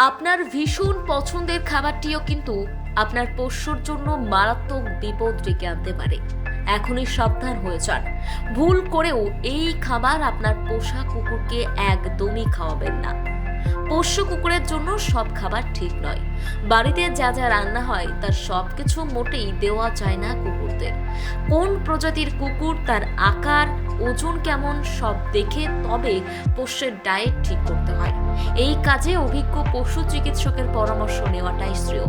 আপনার ভীষণ পছন্দের খাবারটিও কিন্তু আপনার পোষ্যর জন্য মারাত্মক বিপদ ডেকে আনতে পারে। এখনই সাবধান হয়ে যান। ভুল করেও এই খাবার আপনার পোষা কুকুরকে একদমই খাওয়াবেন না। পোষ্য কুকুরের জন্য সব খাবার ঠিক নয়। বাড়িতে যা যা রান্না হয়, তার সব কিছু মোটেই দেওয়া যায় না কুকুরদের। কোন প্রজাতির কুকুর, তার আকার, ওজন কেমন, সব দেখে তবে পোষ্যের ডায়েট ঠিক করতে হয়। এই কাজে অভিজ্ঞ পশু চিকিৎসকের পরামর্শ নেওয়াটাই শ্রেয়।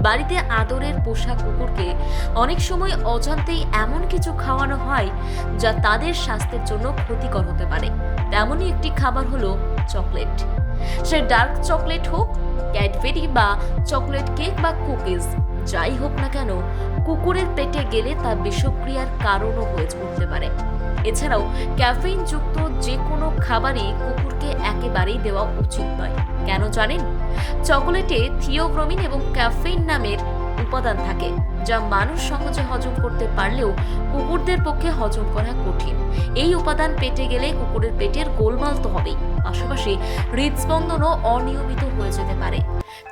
বাড়িতে আদরের পোষা কুকুরকে অনেক সময় অজান্তেই এমন কিছু খাওয়ানো হয় যা তাদের স্বাস্থ্যের জন্য ক্ষতিকর হতে পারে। তেমনই একটি খাবার হলো চকলেট। সে ডার্ক চকলেট হোক, ক্যাডবেরি বা চকলেট কেক বা কুকিজ, যাই হোক না কেন, কুকুরের পেটে গেলে তা বিষক্রিয়ার কারণও হয়ে উঠতে পারে। এছাড়াও ক্যাফেইন যুক্ত যে কোনো খাবারই কুকুরকে একেবারেই দেওয়া উচিত নয়। কেন জানেন? চকোলেটে থিওব্রোমিন এবং ক্যাফেইন নামের উপাদান থাকে, যা মানুষ সহজে হজম করতে পারলেও কুকুরদের পক্ষে হজম করা কঠিন। এই উপাদান পেটে গেলে কুকুরের পেটের গোলমাল তো হবেই। পাশাপাশি হৃদস্পন্দনও অনিয়মিত হয়ে যেতে পারে।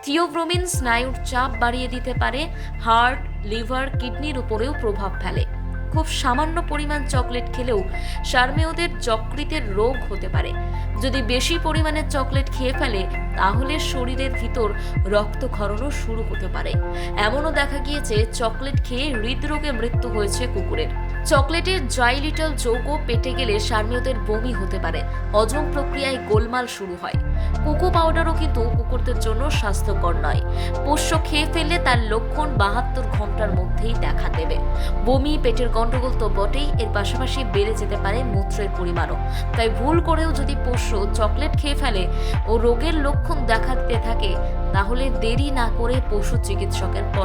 থিওব্রোমিন স্নায়ুর চাপ বাড়িয়ে দিতে পারে হার্ট লিভার, কিডনির উপরেও প্রভাব ফেলে। খুব সামান্য পরিমাণ চকলেট খেলেও সারমেয়দের যকৃতের রোগ হতে পারে। যদি বেশি পরিমাণে চকলেট খেয়ে ফেলে, তাহলে শরীরের ভিতর রক্তক্ষরণও শুরু হতে পারে। এমনও দেখা গিয়েছে, চকলেট খেয়ে হৃদরোগে মৃত্যু হয়েছে কুকুরের। চকলেটের জয় লিটল যৌগ পেটে গেলে সারমেয়দের বমি হতে পারে। হজম প্রক্রিয়ায় গোলমাল শুরু হয়। কোকো পাউডারও কিন্তু কুকুরদের জন্য স্বাস্থ্যকর নয়। পোষ্য খেয়ে ফেললে তার লক্ষণ বাহাত্তর ঘণ্টার মধ্যেই দেখা দেবে। বমি পেটের গন্ডগোল তো বটেই, এর পাশাপাশি বেড়ে যেতে পারে মূত্রের পরিমাণও। তাই ভুল করেও যদি পোষ্য চকলেট খেয়ে ফেলে ও রোগের লক্ষণ দেখা দিতে থাকে, তাহলে দেরি না করে পশু চিকিৎসকের পরামর্শ